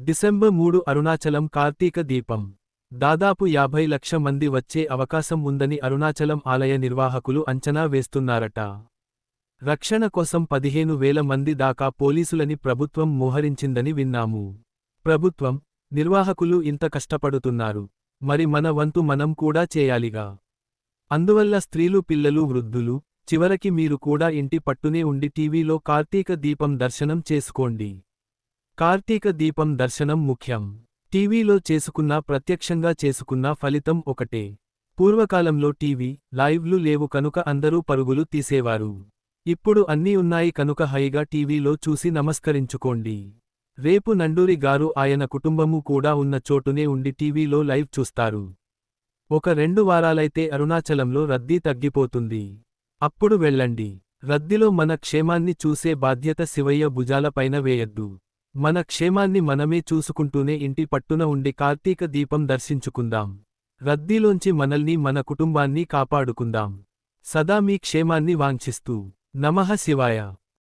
December మూడు అరుణాచలం కార్తీక దీపం. దాదాపు యాభై లక్ష మంది వచ్చే అవకాశం ఉందని అరుణాచలం ఆలయ నిర్వాహకులు అంచనా వేస్తున్నారట. రక్షణ కోసం పదిహేను వేల మంది దాకా పోలీసులని ప్రభుత్వం మోహరించిందని విన్నాము. ప్రభుత్వం నిర్వాహకులు ఇంత కష్టపడుతున్నారు. మరి మన వంతు మనం కూడా చేయాలిగా. అందువల్ల స్త్రీలు పిల్లలు వృద్ధులు చివరికి మీరు కూడా ఇంటి పట్టునే ఉండి టీవీలో కార్తీక దీపం దర్శనం చేసుకోండి. కార్తీక దీపం దర్శనం ముఖ్యం. టీవీలో చేసుకున్నా ప్రత్యక్షంగా చేసుకున్నా ఫలితం ఒకటే. పూర్వకాలంలో టీవీ లైవ్లు లేవు కనుక అందరూ పరుగులు తీసేవారు. ఇప్పుడు అన్నీ ఉన్నాయి కనుక హైగా టీవీలో చూసి నమస్కరించుకోండి. రేపు నండూరి గారు ఆయన కుటుంబము కూడా ఉన్న చోటునే ఉండి టీవీలో లైవ్ చూస్తారు. ఒక రెండు వారాలైతే అరుణాచలంలో రద్దీ తగ్గిపోతుంది. అప్పుడు వెళ్ళండి. రద్దీలో మన క్షేమాన్ని చూసే బాధ్యత శివయ్య భుజాలపైన వేయద్దు. మన క్షేమాన్ని మనమే చూసుకుంటూనే ఇంటి పట్టున ఉండి కార్తీక దీపం దర్శించుకుందాం. రద్దీలోంచి మనల్ని మన కుటుంబాన్ని కాపాడుకుందాం. సదా మీ క్షేమాన్ని వాంఛిస్తూ. నమః శివాయ.